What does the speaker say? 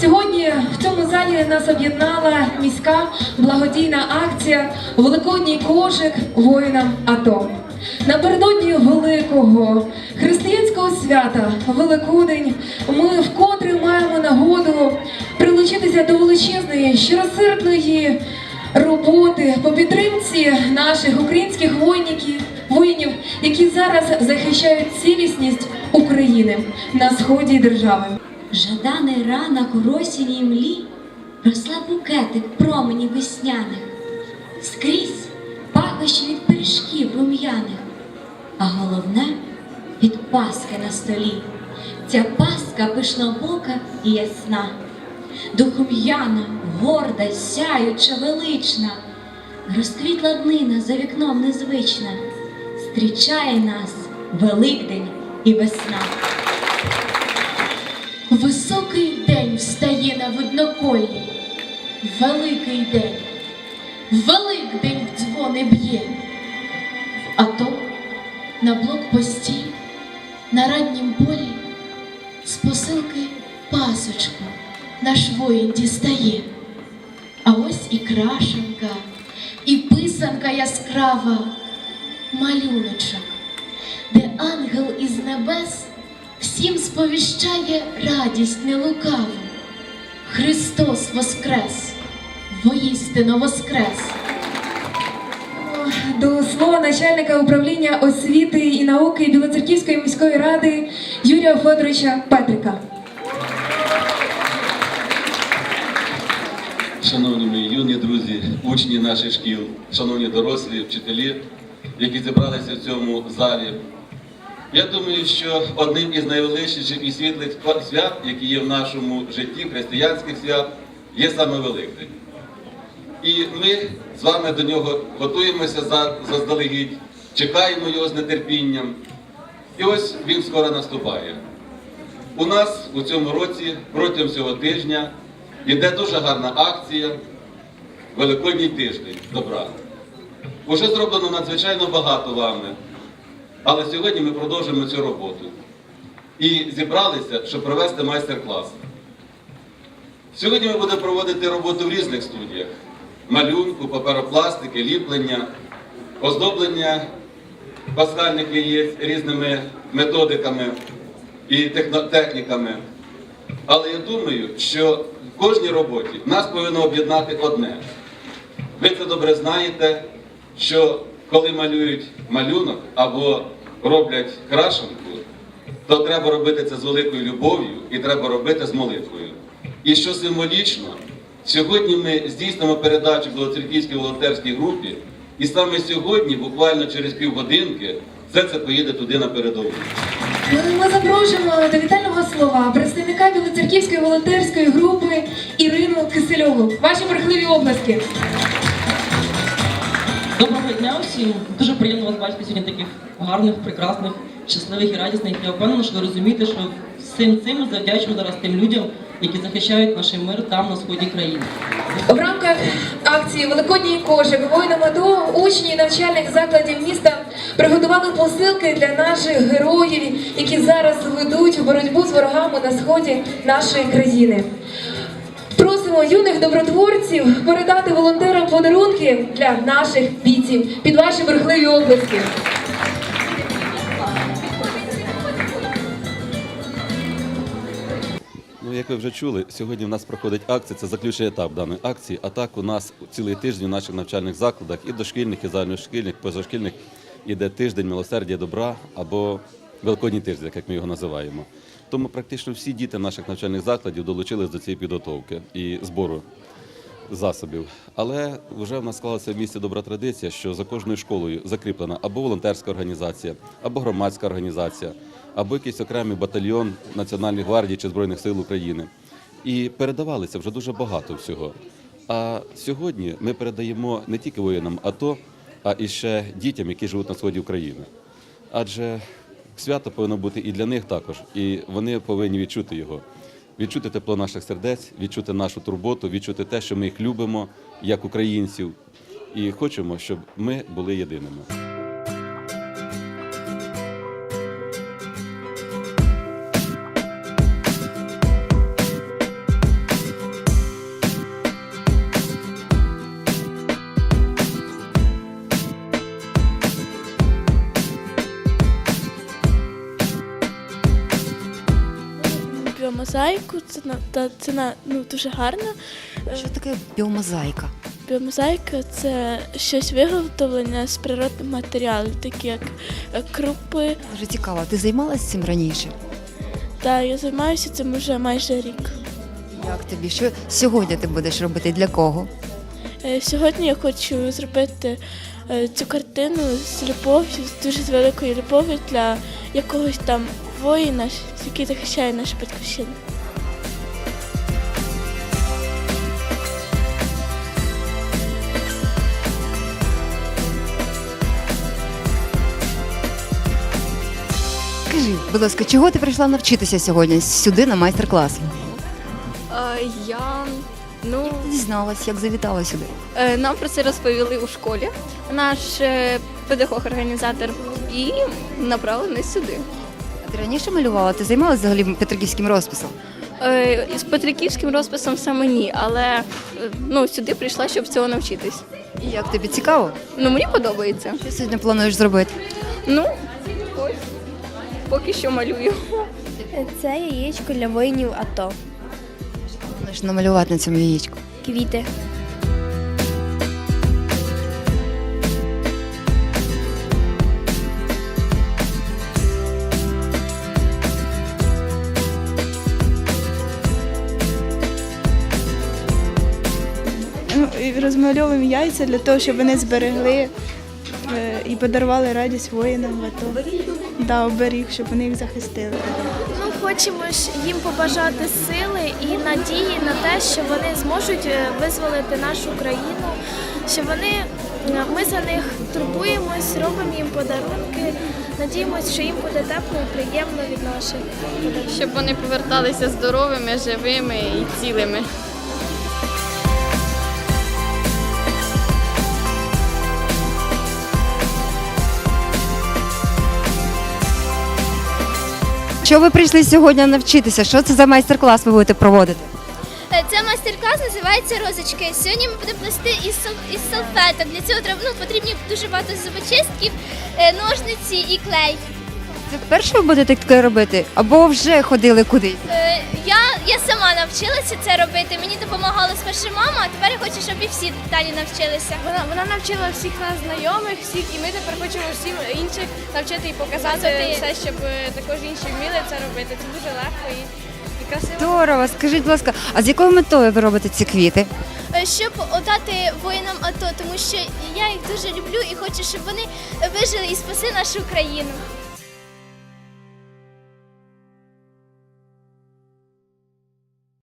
Сьогодні в цьому залі нас об'єднала міська благодійна акція Великодній кошик воїнам АТО. Напередодні великого християнського свята Великодень ми вкотре маємо нагоду прилучитися до величезної щиросердної роботи по підтримці наших українських воїнів, воїнів, які зараз захищають цілісність України на сході держави. Жаданий ранок у росіній млі росла букетик променів весняних, скрізь пахощі від пиріжків рум'яних, а головне від паски на столі. Ця паска пишнобока і ясна, духом'яна, горда, сяюча, велична, розквітла днина за вікном незвична, зустрічає нас Великдень і весна. Високий день встає на видноколі, великий день, Великдень в дзвони б'є. В АТО, на блокпості, на раннім полі, з посилки пасочку наш воїн дістає. А ось і крашенка, і писанка яскрава, малюночок, де ангел із небес всім сповіщає радість нелукаву. Христос воскрес, воістину воскрес. До слова начальника управління освіти і науки Білоцерківської міської ради Юрія Федоровича Петрика. Шановні мої юні друзі, учні наших шкіл, шановні дорослі, вчителі, які зібралися в цьому залі. Я думаю, що одним із найвеличніших і світлих свят, які є в нашому житті, християнських свят, є саме Великдень. І ми з вами до нього готуємося за- заздалегідь, чекаємо його з нетерпінням. І ось він скоро наступає. У нас у цьому році протягом цього тижня йде дуже гарна акція Великодній тиждень добра. Уже зроблено надзвичайно багато вами, але сьогодні ми продовжуємо цю роботу. І зібралися, щоб провести майстер-клас. Сьогодні ми будемо проводити роботу в різних студіях: малюнку, паперопластики, ліплення, оздоблення пасхальних яєць різними методиками і техніками. Але я думаю, що в кожній роботі нас повинно об'єднати одне. Ви це добре знаєте, що коли малюють малюнок або роблять крашенку, то треба робити це з великою любов'ю і треба робити з молитвою. І що символічно, сьогодні ми здійснимо передачу Білоцерківській волонтерській групі, і саме сьогодні, буквально через півгодинки, все це поїде туди на передову. Ми запрошуємо до вітального слова представника Білоцерківської волонтерської групи Ірину Кисельову. Ваші брехливі обласки. Доброго дня всім. Дуже приємно вас бачити сьогодні таких гарних, прекрасних, щасливих і радісних. Я впевнена, що ви розумієте, що всім цим ми завдячуємо зараз тим людям, які захищають наш мир там на сході країни. В рамках акції Великодній кошик воїнам АТО учні навчальних закладів міста приготували посилки для наших героїв, які зараз ведуть боротьбу з ворогами на сході нашої країни. Просимо юних добротворців передати волонтерам подарунки для наших бійців під ваші верхливі обласки. Ну, як ви вже чули, сьогодні в нас проходить акція, це заключний етап даної акції. А так у нас цілий тиждень в наших навчальних закладах і дошкільних, і загальношкільних, позашкільних іде тиждень милосердя добра або Великодній тиждень, як ми його називаємо. Тому практично всі діти наших навчальних закладів долучились до цієї підготовки і збору засобів. Але вже в нас склалася в місті добра традиція, що за кожною школою закріплена або волонтерська організація, або громадська організація, або якийсь окремий батальйон Національної гвардії чи Збройних сил України. І передавалися вже дуже багато всього. А сьогодні ми передаємо не тільки воїнам АТО, а і ще дітям, які живуть на сході України. Адже свято повинно бути і для них також, і вони повинні відчути його. відчути тепло наших сердець, відчути нашу турботу, відчути те, що ми їх любимо як українців, і хочемо, щоб ми були єдиними. Біомозаїку. Це на- та це на- ну, дуже гарно. Е, Що таке біомозаїка? Біомозаїка це щось виготовлене з природних матеріалів, такі як е, крупи. Дуже цікаво. Ти займалася цим раніше? Так, я займаюся цим вже майже рік. Як тобі? Що сьогодні ти будеш робити? Для кого? Е, Сьогодні я хочу зробити е, цю картину з любов'ю, з дуже з великою любов'ю для якогось там воїна, який захищає нашу батьківщину. Скажи, будь ласка, чого ти прийшла навчитися сьогодні сюди на майстер-клас? Е, Я ну Ти дізналась, як завітала сюди. е, нам про це розповіли у школі. Наш е, педагог-організатор і направили нас сюди. А ти раніше малювала? Ти займалася взагалі петриківським розписом? Е, З петриківським розписом саме ні, але е, ну сюди прийшла, щоб цього навчитись. І як тобі цікаво? Ну мені подобається. Що сьогодні плануєш зробити? Ну ось поки що малюю. Це яєчко для воїнів АТО. Плануєш намалювати на цьому яєчку. Квіти. Ну, розмальовуємо яйця для того, щоб вони зберегли е, і подарували радість воїнам в АТО. Да, оберіг, щоб вони їх захистили. Хочемо ж їм побажати сили і надії на те, що вони зможуть е, визволити нашу країну, що вони е, ми за них турбуємось, робимо їм подарунки. Надіємось, що їм буде тепло і приємно від наших. Щоб вони поверталися здоровими, живими і цілими. Що ви прийшли сьогодні навчитися? Що це за майстер-клас ви будете проводити? Е, Це майстер-клас називається розочки. Сьогодні ми будемо плести із, із салфеток. Для цього треба ну, потрібні дуже багато зубочистків, е, ножниці і клей. Це вперше ви будете таке робити? Або вже ходили кудись? Я, сама навчилася це робити. Мені допомагала спершу мама, а тепер я хочу, щоб і всі далі навчилися. Вона, вона навчила всіх нас знайомих, всіх, і ми тепер хочемо всім інших навчити і показати Показати. все, щоб е, також інші вміли це робити. Це дуже легко і, і красиво. Здорово, скажіть, будь ласка, а з якою метою ви робите ці квіти? Е, Щоб отдати воїнам АТО, тому що я їх дуже люблю і хочу, щоб вони вижили і спасли нашу країну.